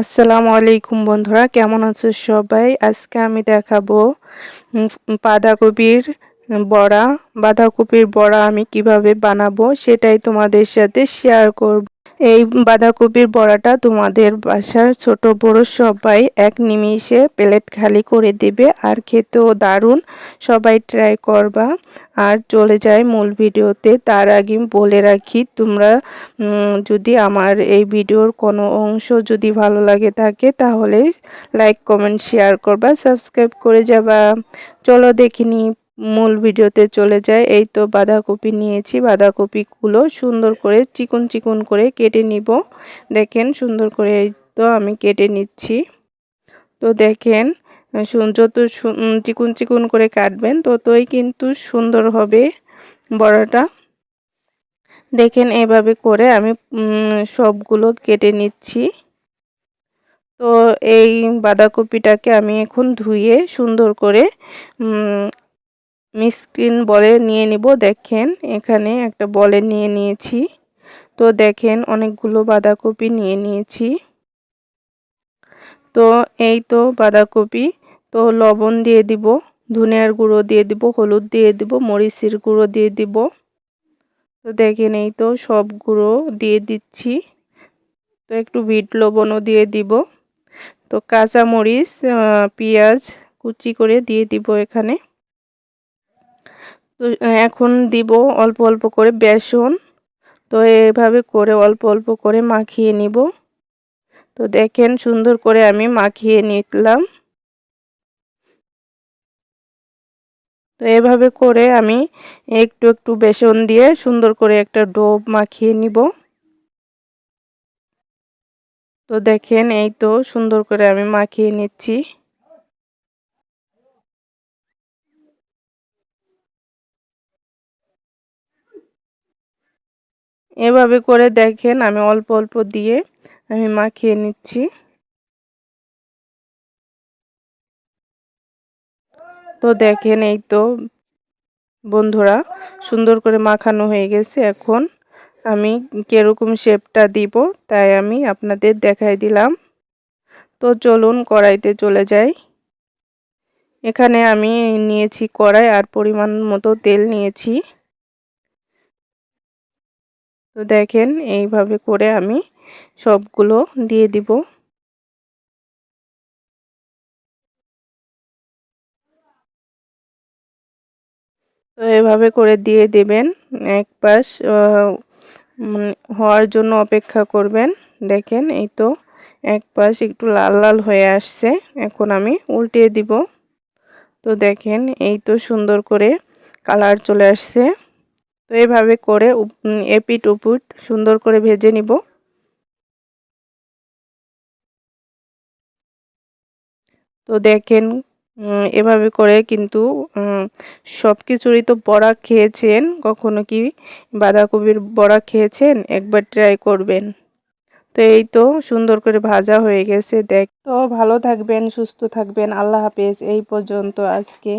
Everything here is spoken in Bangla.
আসসালামু আলাইকুম বন্ধুরা, কেমন আছো সবাই? আজকে আমি দেখাবো বাঁধাকপির বড়া। বাঁধাকপির বড়া আমি কীভাবে বানাবো সেটাই তোমাদের সাথে শেয়ার করব। এই বাঁধাকপির বড়াটা তোমাদের বাসার ছোট বড় সবাই এক নিমিষে প্লেট খালি করে দেবে। আর খেতেও দারুণ। সবাই ট্রাই করবা। আর চলে যায় মূল ভিডিওতে। তার আগে বলে রাখি, তোমরা যদি আমার এই ভিডিওর কোনো অংশ যদি ভালো লাগে থাকে, তাহলে লাইক কমেন্ট শেয়ার করবা সাবস্ক্রাইব করে যাবা। চলো দেখিনি মূল ভিডিওতে চলে যায়। এই তো বাঁধাকপি নিয়েছি। বাঁধাকপিগুলো সুন্দর করে চিকন চিকন করে কেটে নিব। দেখেন সুন্দর করে এই তো আমি কেটে নিচ্ছি। তো দেখেন যত চিকুন চিকুন করে কাটবেন ততই কিন্তু সুন্দর হবে বড়াটা। দেখেন এভাবে করে আমি সবগুলো কেটে নিচ্ছি। তো এই বাঁধাকপিটাকে আমি এখন ধুয়ে সুন্দর করে মিসক্রিন বলে নিয়ে নিব। দেখেন, এখানে একটা বলে নিয়ে নিয়েছি। তো দেখেন, অনেকগুলো বাঁধাকপি নিয়ে নিয়েছি। তো এই তো বাঁধাকপি। তো লবণ দিয়ে দিব, ধনিয়ার গুঁড়ো দিয়ে দিব, হলুদ দিয়ে দিব, মরিচের গুঁড়ো দিয়ে দিব। তো দেখেন, এই তো সব গুঁড়ো দিয়ে দিচ্ছি। তো একটু বিট লবণও দিয়ে দিব। তো কাঁচা মরিচ পেঁয়াজ কুচি করে দিয়ে দিব এখানে। তো এখন দিব অল্প অল্প করে বেসন। তো, এভাবে করে অল্প অল্প করে মাখিয়ে নিব। তো, দেখেন সুন্দর করে আমি মাখিয়ে নিলাম। তো, এভাবে করে আমি একটু একটু বেসন দিয়ে সুন্দর করে একটা ডোব মাখিয়ে নিব। তো, দেখেন এই তো সুন্দর করে আমি মাখিয়ে নিচ্ছি। এভাবে করে দেখেন, আমি অল্প অল্প দিয়ে আমি মাখিয়ে নিচ্ছি। তো দেখেন এই তো বন্ধুরা, সুন্দর করে মাখানো হয়ে গেছে। এখন আমি কীরকম শেপটা দিব তাই আমি আপনাদের দেখাই দিলাম। তো চলুন কড়াইতে চলে যাই। এখানে আমি নিয়েছি কড়াই আর পরিমাণ মতো তেল নিয়েছি। তো দেখেন, এইভাবে করে আমি সবগুলো দিয়ে দিব। তো এভাবে করে দিয়ে দেবেন, এক পাশ হওয়ার জন্য অপেক্ষা করবেন। দেখেন, এই তো এক পাশ একটু লাল লাল হয়ে আসছে, এখন আমি উল্টিয়ে দিব। তো দেখেন, এই তো সুন্দর করে কালার চলে আসছে। তো এইভাবে করে এপিট উপুট সুন্দর করে ভেজে নিব। তো দেখেন এভাবে করে কিন্তু সব কিছুরই তো বড়া খেয়েছেন, কখনো কি বাঁধাকপির বড়া খেয়েছেন? একবার ট্রাই করবেন। তো এই তো সুন্দর করে ভাজা হয়ে গেছে, দেখ। তো ভালো থাকবেন, সুস্থ থাকবেন, আল্লাহ হাফেজ, এই পর্যন্ত আজকে।